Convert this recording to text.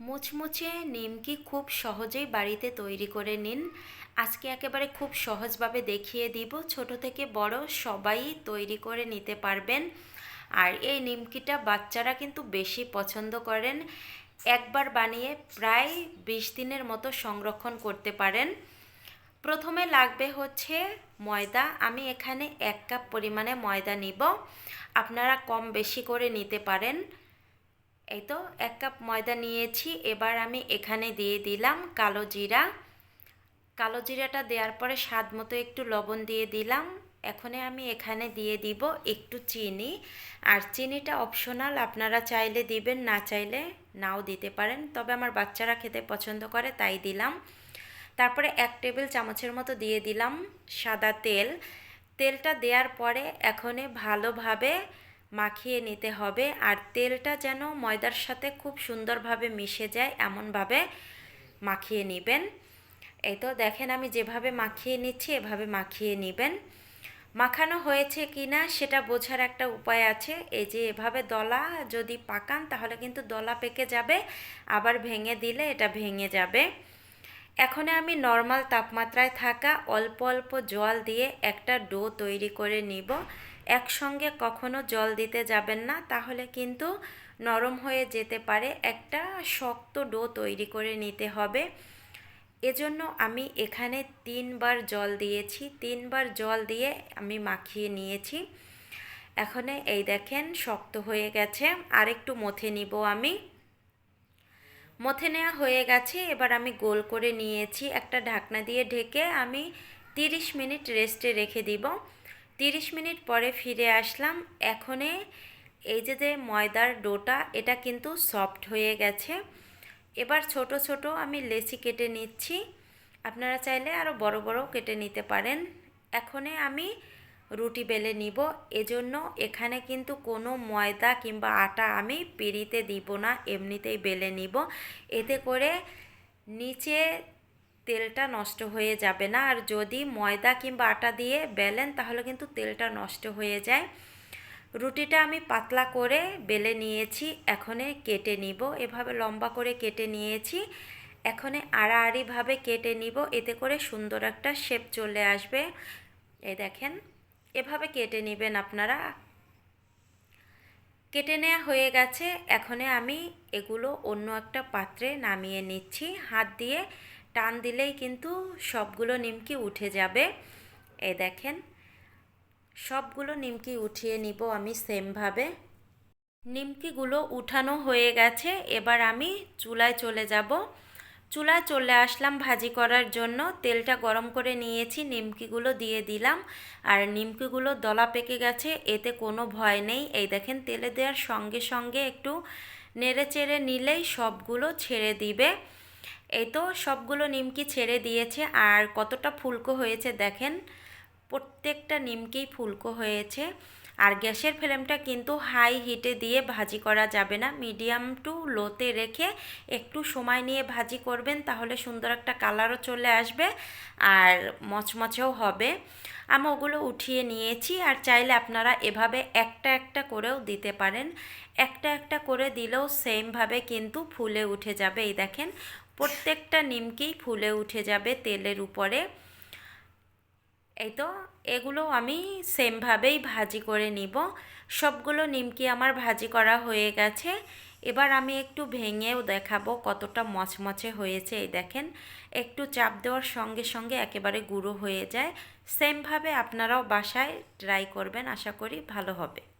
মুচমুচে নিমকি খুব সহজেই বাড়িতে তৈরি করে নিন। আজকে একেবারে খুব সহজভাবে দেখিয়ে দিব। ছোট থেকে বড় সবাই তৈরি করে নিতে পারবেন। আর এই নিমকিটা বাচ্চারা কিন্তু বেশি পছন্দ করেন। একবার বানিয়ে প্রায় বিশ দিনের মতো সংরক্ষণ করতে পারেন। প্রথমে লাগবে হচ্ছে ময়দা। আমি এখানে এক কাপ পরিমাণে ময়দা নিব। আপনারা কম বেশি করে নিতে পারেন। এই তো এক কাপ ময়দা নিয়েছি, এবার আমি এখানে দিয়ে দিলাম কালো জিরা। কালো জিরাটা দেওয়ার পরে স্বাদ মতো একটু লবণ দিয়ে দিলাম। এখনে আমি এখানে দিয়ে দিব একটু চিনি। আর চিনিটা অপশনাল, আপনারা চাইলে দিবেন, না চাইলে নাও দিতে পারেন। তবে আমার বাচ্চারা খেতে পছন্দ করে, তাই দিলাম। তারপরে এক টেবিল চামচের মতো দিয়ে দিলাম সাদা তেল। তেলটা দেওয়ার পরে এখনে ভালোভাবে মাখিয়ে নিতে হবে আর তেলটা যেন ময়দার সাথে খুব সুন্দরভাবে মিশে যায়, এমনভাবে মাখিয়ে নেবেন। এই তো দেখেন আমি যেভাবে মাখিয়ে নিচ্ছি, এভাবে মাখিয়ে নেবেন। মাখানো হয়েছে কি না সেটা বোঝার একটা উপায় আছে। এই যে এভাবে দলা যদি পাকান তাহলে কিন্তু দলা পেকে যাবে, আবার ভেঙে দিলে এটা ভেঙে যাবে। এখন আমি নর্মাল তাপমাত্রায় থাকা অল্প অল্প জল দিয়ে একটা ডো তৈরি করে নিব। একসঙ্গে কখনো জল দিতে যাবেন না, তাহলে কিন্তু নরম হয়ে যেতে পারে একটা শক্ত ডো তৈরি করে নিতে হবে। এজন্য আমি এখানে তিনবার জল দিয়েছি, তিনবার জল দিয়ে আমি মাখিয়ে নিয়েছি। এখানে এই দেখেন শক্ত হয়ে গেছে, আরেকটু মথে নিব আমি। মথে নেওয়া হয়ে গেছে, এবার আমি গোল করে নিয়েছি, একটা ঢাকনা দিয়ে ঢেকে আমি তিরিশ মিনিট রেস্টে রেখে দিব। তিরিশ মিনিট পরে ফিরে আসলাম। এখনে এই যে যে ময়দার ডোটা, এটা কিন্তু সফট হয়ে গেছে। এবার ছোট ছোট আমি লেচি কেটে নিচ্ছি। আপনারা চাইলে আরও বড় বড় কেটে নিতে পারেন। এখনে আমি রুটি বেলে নিব। এজন্য এখানে কিন্তু কোনো ময়দা কিংবা আটা আমি পিড়িতে দিব না, এমনিতেই বেলে নিব। এতে করে নিচে তেলটা নষ্ট হয়ে যাবে না। আর যদি ময়দা কিংবা আটা দিয়ে বেলেন, তাহলে কিন্তু তেলটা নষ্ট হয়ে যায়। রুটিটা আমি পাতলা করে বেলে নিয়েছি, এখনে কেটে নিব। এভাবে লম্বা করে কেটে নিয়েছি। এখনে আড়াআড়িভাবে কেটে নিব, এতে করে সুন্দর একটা শেপ চলে আসবে। এই দেখেন, এভাবে কেটে নেবেন আপনারা। কেটে নেওয়া হয়ে গেছে, এখনে আমি এগুলো অন্য একটা পাত্রে নামিয়ে নিচ্ছি। হাত দিয়ে টান দিলেই কিন্তু সবগুলো নিমকি উঠে যাবে। এই দেখেন, সবগুলো নিমকি উঠিয়ে নিব আমি সেমভাবে। নিমকিগুলো উঠানো হয়ে গেছে, এবার আমি চুলায় চলে যাব। চুলায় চলে আসলাম ভাজি করার জন্য, তেলটা গরম করে নিয়েছি, নিমকিগুলো দিয়ে দিলাম। আর নিমকিগুলো দলা পেকে গেছে, এতে কোনো ভয় নেই। এই দেখেন, তেলে দেওয়ার সঙ্গে সঙ্গে একটু নেড়ে চেড়ে নিলেই সবগুলো ছেড়ে দিবে। এই তো সবগুলো নিমকি ছেড়ে দিয়েছে, আর কতটা ফুলকো হয়েছে দেখেন। প্রত্যেকটা নিমকেই ফুলকো হয়েছে। আর গ্যাসের ফ্লেমটা কিন্তু হাই হিটে দিয়ে ভাজি করা যাবে না। মিডিয়াম টু লোতে রেখে একটু সময় নিয়ে ভাজি করবেন, তাহলে সুন্দর একটা কালারও চলে আসবে আর মচমচেও হবে। আমি ওগুলো উঠিয়ে নিয়েছি, আর চাইলে আপনারা এভাবে একটা একটা করেও দিতে পারেন। একটা একটা করে দিলেও সেমভাবে কিন্তু ফুলে উঠে যাবে। এই দেখেন প্রত্যেকটা নিমকেই ফুলে উঠে যাবে তেলের উপরে। এই তো, এগুলো আমি সেমভাবেই ভাজি করে নিব। সবগুলো নিমকি আমার ভাজি করা হয়ে গেছে। এবার আমি একটু ভেঙেও দেখাবো কতটা মচমচে হয়েছে, এই দেখেন। একটু চাপ দেওয়ার সঙ্গে সঙ্গে একেবারে গুঁড়ো হয়ে যায়। সেমভাবে আপনারাও বাসায় ট্রাই করবেন, আশা করি ভালো হবে।